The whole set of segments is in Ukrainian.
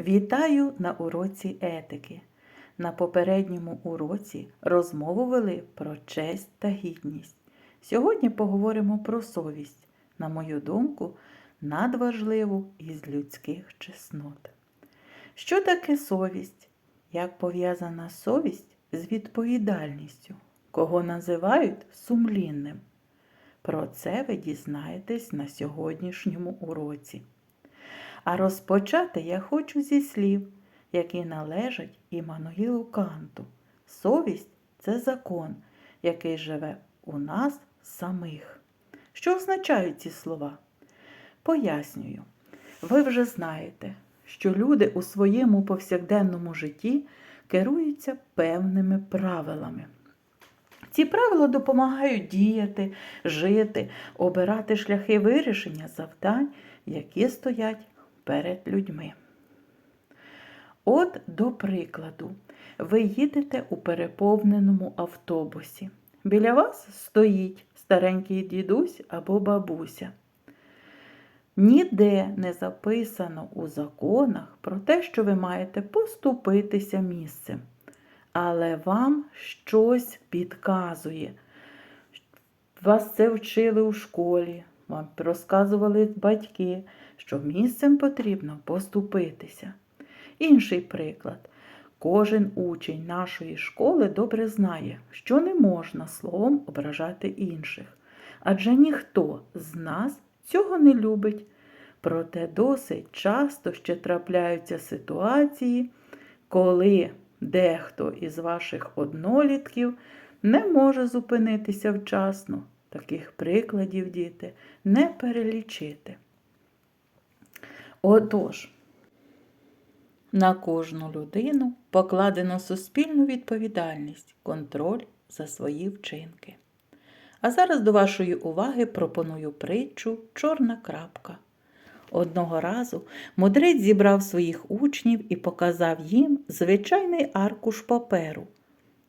Вітаю на уроці етики. На попередньому уроці розмову вели про честь та гідність. Сьогодні поговоримо про совість, на мою думку, надважливу із людських чеснот. Що таке совість? Як пов'язана совість з відповідальністю? Кого називають сумлінним? Про це ви дізнаєтесь на сьогоднішньому уроці. А розпочати я хочу зі слів, які належать Іммануїлу Канту. Совість це закон, який живе у нас самих. Що означають ці слова? Пояснюю. Ви вже знаєте, що люди у своєму повсякденному житті керуються певними правилами. Ці правила допомагають діяти, жити, обирати шляхи вирішення завдань, які стоять перед людьми. От, до прикладу, ви їдете у переповненому автобусі. Біля вас стоїть старенький дідусь або бабуся. Ніде не записано у законах про те, що ви маєте поступитися місцем, але вам щось підказує. Вас це вчили у школі, вам розказували батьки, що місцем потрібно поступитися. Інший приклад. Кожен учень нашої школи добре знає, що не можна словом ображати інших, адже ніхто з нас цього не любить. Проте досить часто ще трапляються ситуації, коли дехто із ваших однолітків не може зупинитися вчасно. Таких прикладів, діти, не перелічити. Отож, на кожну людину покладено суспільну відповідальність, контроль за свої вчинки. А зараз до вашої уваги пропоную притчу Чорна крапка. Одного разу мудрець зібрав своїх учнів і показав їм звичайний аркуш паперу,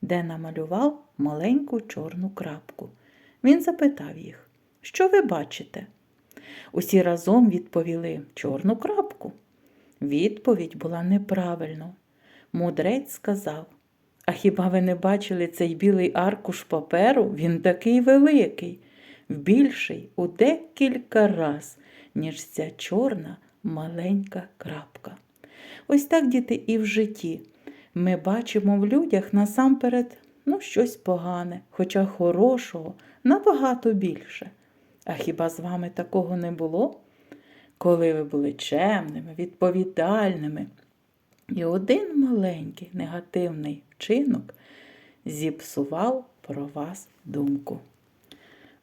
де намалював маленьку чорну крапку. Він запитав їх, що ви бачите? Усі разом відповіли чорну крапку. Відповідь була неправильно. Мудрець сказав, а хіба ви не бачили цей білий аркуш паперу? Він такий великий, більший у декілька раз, ніж ця чорна маленька крапка. Ось так, діти, і в житті. Ми бачимо в людях насамперед ну, щось погане, хоча хорошого набагато більше. А хіба з вами такого не було? Коли ви були чемними, відповідальними, і один маленький негативний вчинок зіпсував про вас думку.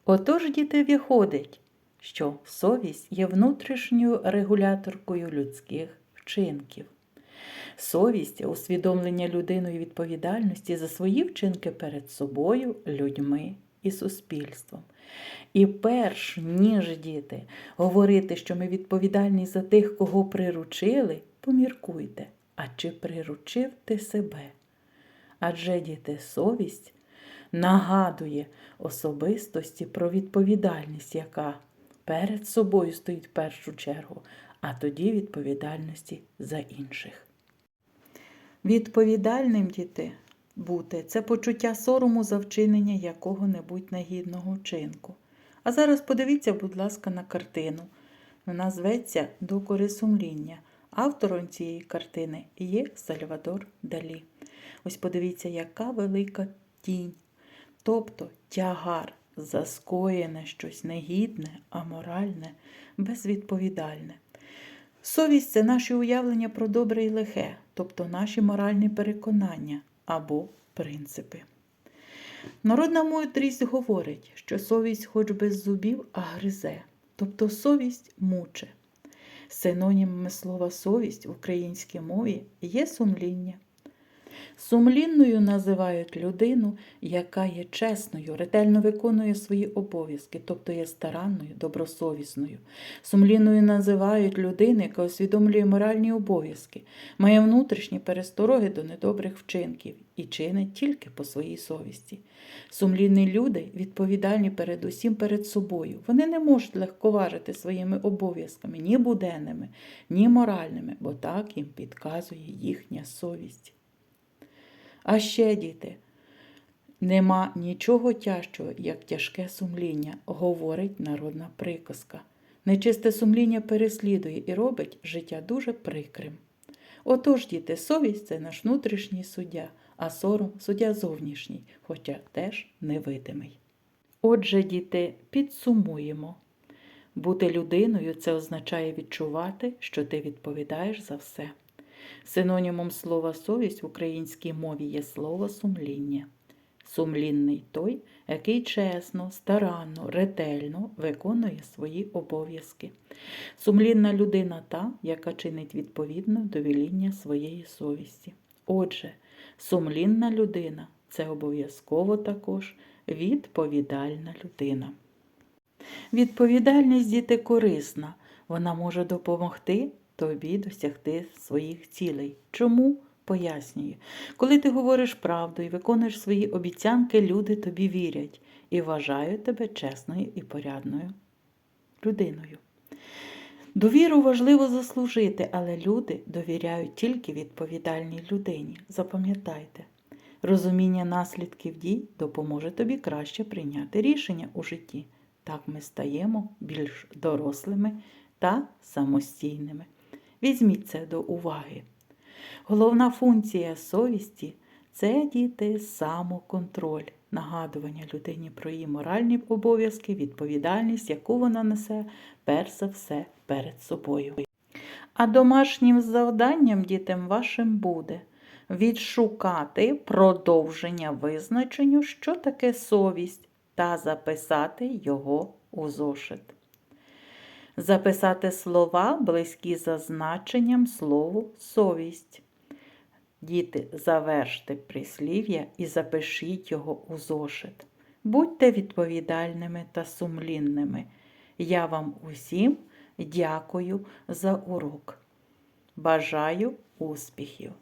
Отож, діти, виходить, що совість є внутрішньою регуляторкою людських вчинків. Совість усвідомлення людиною відповідальності за свої вчинки перед собою, людьми і суспільством. І перш ніж діти говорити, що ми відповідальні за тих, кого приручили, поміркуйте, а чи приручив ти себе? Адже діти совість нагадує особистості про відповідальність, яка перед собою стоїть в першу чергу, а тоді відповідальності за інших. Відповідальним діти бути це почуття сорому за вчинення якого-небудь негідного вчинку. А зараз подивіться, будь ласка, на картину. Вона зветься Докори сумління. Автором цієї картини є Сальвадор Далі. Ось подивіться, яка велика тінь. Тобто тягар, заскоєне щось негідне, аморальне, безвідповідальне. Совість це наші уявлення про добре і лихе, тобто наші моральні переконання або принципи. Народна мудрість говорить, що совість хоч без зубів, а гризе, тобто совість муче. Синонімами слова совість в українській мові є сумління. Сумлінною називають людину, яка є чесною, ретельно виконує свої обов'язки, тобто є старанною, добросовісною. Сумлінною називають людину, яка усвідомлює моральні обов'язки, має внутрішні перестороги до недобрих вчинків і чинить тільки по своїй совісті. Сумлінні люди відповідальні передусім перед собою. Вони не можуть легковажити своїми обов'язками ні буденними, ні моральними, бо так їм підказує їхня совість. А ще, діти, нема нічого тяжчого, як тяжке сумління, говорить народна приказка. Нечисте сумління переслідує і робить життя дуже прикрим. Отож, діти, совість це наш внутрішній суддя, а сором суддя зовнішній, хоча теж невидимий. Отже, діти, підсумуємо. Бути людиною це означає відчувати, що ти відповідаєш за все. Синонімом слова совість в українській мові є слово сумління. Сумлінний той, який чесно, старанно, ретельно виконує свої обов'язки. Сумлінна людина та, яка чинить відповідно до веління своєї совісті. Отже, сумлінна людина це обов'язково також відповідальна людина. Відповідальність діти корисна, вона може допомогти тобі досягти своїх цілей. Чому? Пояснюю. Коли ти говориш правду і виконуєш свої обіцянки, люди тобі вірять і вважають тебе чесною і порядною людиною. Довіру важливо заслужити, але люди довіряють тільки відповідальній людині. Запам'ятайте, розуміння наслідків дій допоможе тобі краще прийняти рішення у житті. Так ми стаємо більш дорослими та самостійними. Візьміть це до уваги. Головна функція совісті це діти самоконтроль, нагадування людині про її моральні обов'язки, відповідальність, яку вона несе перш за все перед собою. А домашнім завданням дітям вашим буде відшукати продовження визначенню, що таке совість, та записати його у зошит. Записати слова, близькі за значенням слову совість. Діти, заверште прислів'я і запишіть його у зошит. Будьте відповідальними та сумлінними. Я вам усім дякую за урок. Бажаю успіхів!